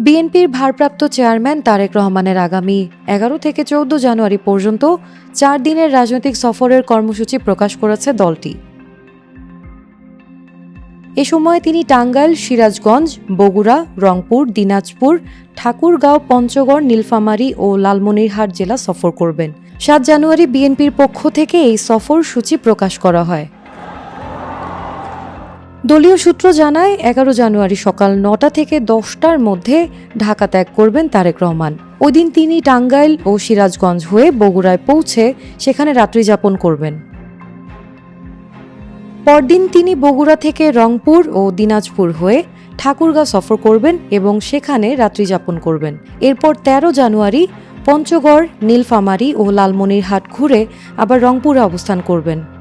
বিএনপির ভারপ্রাপ্ত চেয়ারম্যান তারেক রহমানের আগামী এগারো থেকে চৌদ্দ জানুয়ারি পর্যন্ত চার দিনের রাজনৈতিক সফরের কর্মসূচি প্রকাশ করেছে দলটি। এ সময় তিনি টাঙ্গাইল, সিরাজগঞ্জ, বগুড়া, রংপুর, দিনাজপুর, ঠাকুরগাঁও, পঞ্চগড়, নীলফামারী ও লালমনিরহাট জেলা সফর করবেন। সাত জানুয়ারি বিএনপির পক্ষ থেকে এই সফর সূচি প্রকাশ করা হয়। দলীয় সূত্র জানায়, এগারো জানুয়ারি সকাল নটা থেকে দশটার মধ্যে ঢাকা ত্যাগ করবেন তারেক রহমান। ওই দিন তিনি টাঙ্গাইল ও সিরাজগঞ্জ হয়ে বগুড়ায় পৌঁছে সেখানে রাত্রি যাপন করবেন। পরদিন তিনি বগুড়া থেকে রংপুর ও দিনাজপুর হয়ে ঠাকুরগাঁও সফর করবেন এবং সেখানে রাত্রি যাপন করবেন। এরপর ১৩ জানুয়ারি পঞ্চগড়, নীলফামারী ও লালমনিরহাট ঘুরে আবার রংপুরে অবস্থান করবেন।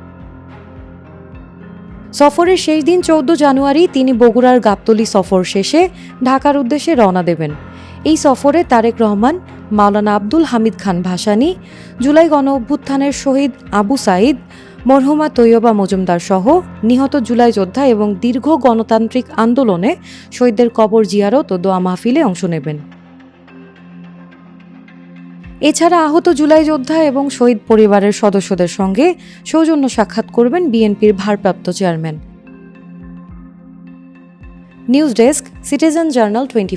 সফরের শেষ দিন চৌদ্দ জানুয়ারি তিনি বগুড়ার গাবতলী সফর শেষে ঢাকার উদ্দেশ্যে রওনা দেবেন। এই সফরে তারেক রহমান, মাওলানা আব্দুল হামিদ খান ভাসানী, জুলাই গণ অভ্যুত্থানের শহীদ আবু সাইদ মরহুমা তৈয়বা মজুমদার সহ নিহত জুলাই যোদ্ধা এবং দীর্ঘ গণতান্ত্রিক আন্দোলনে শহীদদের কবর জিয়ারত ও দোয়া মাহফিলে অংশ নেবেন। এছাড়া আহত জুলাই যোদ্ধা এবং শহীদ পরিবারের সদস্যদের সঙ্গে সৌজন্য সাক্ষাৎ করবেন বিএনপির ভারপ্রাপ্ত chairman. News desk, citizen journal twenty